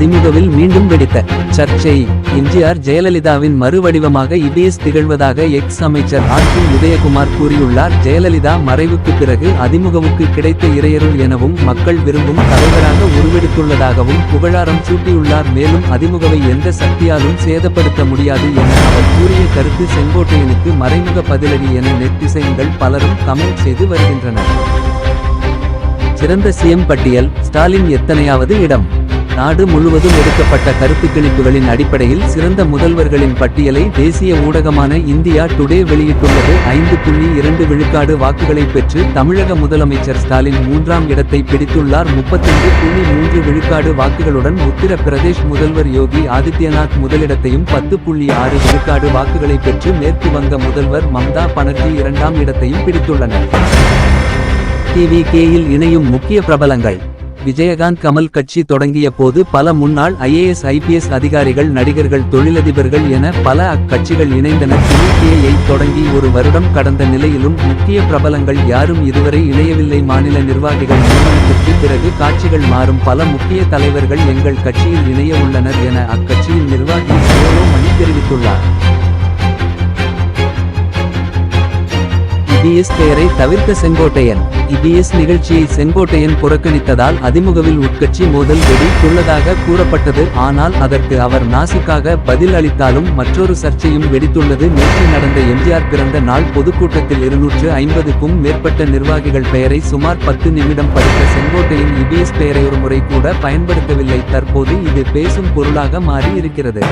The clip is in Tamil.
அதிமுகவில் மீண்டும் வெடித்த சர்ச்சை. எம்ஜிஆர் ஜெயலலிதாவின் மறுவடிவமாக இபிஎஸ் திகழ்வதாக எக்ஸ் அமைச்சர் ஆர் பி உதயகுமார் கூறியுள்ளார். ஜெயலலிதா மறைவுக்கு பிறகு அதிமுகவுக்கு கிடைத்த இறையருள் எனவும் மக்கள் விரும்பும் தலைவராக உருவெடுத்துள்ளதாகவும் புகழாரம் சூட்டியுள்ளார். மேலும் அதிமுகவை எந்த சக்தியாலும் சேதப்படுத்த முடியாது என அவர் கூறிய கருத்து செங்கோட்டையனுக்கு மறைமுக பதிலடி என நெட்டிசைன்கள் பலரும் கமெண்ட் செய்து வருகின்றனர். சிறந்த சிஎம் பட்டியல் ஸ்டாலின் எத்தனையாவது இடம்? நாடு முழுவதும் எடுக்கப்பட்ட கருத்து கணிப்புகளின் அடிப்படையில் சிறந்த முதல்வர்களின் பட்டியலை தேசிய ஊடகமான இந்தியா டுடே வெளியிட்டுள்ளது. ஐந்து புள்ளி இரண்டு விழுக்காடு வாக்குகளை பெற்று தமிழக முதலமைச்சர் ஸ்டாலின் மூன்றாம் இடத்தை பிடித்துள்ளார். முப்பத்தைந்து புள்ளி மூன்று விழுக்காடு வாக்குகளுடன் உத்தரப்பிரதேஷ் முதல்வர் யோகி ஆதித்யநாத் முதலிடத்தையும் பத்து புள்ளி ஆறு விழுக்காடு வாக்குகளை பெற்று மேற்கு வங்க முதல்வர் மம்தா பனர்ஜி இரண்டாம் இடத்தையும் பிடித்துள்ளனர். டிவிகேயில் இணையும் முக்கிய பிரபலங்கள். விஜயகாந்த் கமல் கட்சி தொடங்கிய போது பல முன்னாள் ஐஏஎஸ் ஐபிஎஸ் அதிகாரிகள் நடிகர்கள் தொழிலதிபர்கள் என பல அக்கட்சிகள் இணைந்தனர் டிவிகேயை தொடங்கி ஒரு வருடம் கடந்த நிலையிலும் முக்கிய பிரபலங்கள் யாரும் இதுவரை இணையவில்லை. மாநில நிர்வாகிகள் நியமனத்திற்கு பிறகு காட்சிகள் மாறும். பல முக்கிய தலைவர்கள் எங்கள் கட்சியில் இணைய உள்ளனர் என அக்கட்சியின் நிர்வாகி சோலோ மணி தெரிவித்துள்ளார். இபிஎஸ் பெயரை தவிர்க்க செங்கோட்டையன். இபிஎஸ் நிகழ்ச்சியை செங்கோட்டையன் புறக்கணித்ததால் அதிமுகவில் உட்கட்சி மோதல் வெடித்துள்ளதாக கூறப்பட்டது. ஆனால் அதற்கு அவர் நாசிக்காக பதில் அளித்தாலும் மற்றொரு சர்ச்சையும் வெடித்துள்ளது. நேற்று நடந்த எம்ஜிஆர் பிறந்த நாள் பொதுக்கூட்டத்தில் இருநூற்று ஐம்பதுக்கும் மேற்பட்ட நிர்வாகிகள் பெயரை சுமார் பத்து நிமிடம் படித்த செங்கோட்டையன் இபிஎஸ் பெயரை ஒரு முறை கூட பயன்படுத்தவில்லை. தற்போது இது பேசும் பொருளாக மாறி இருக்கிறது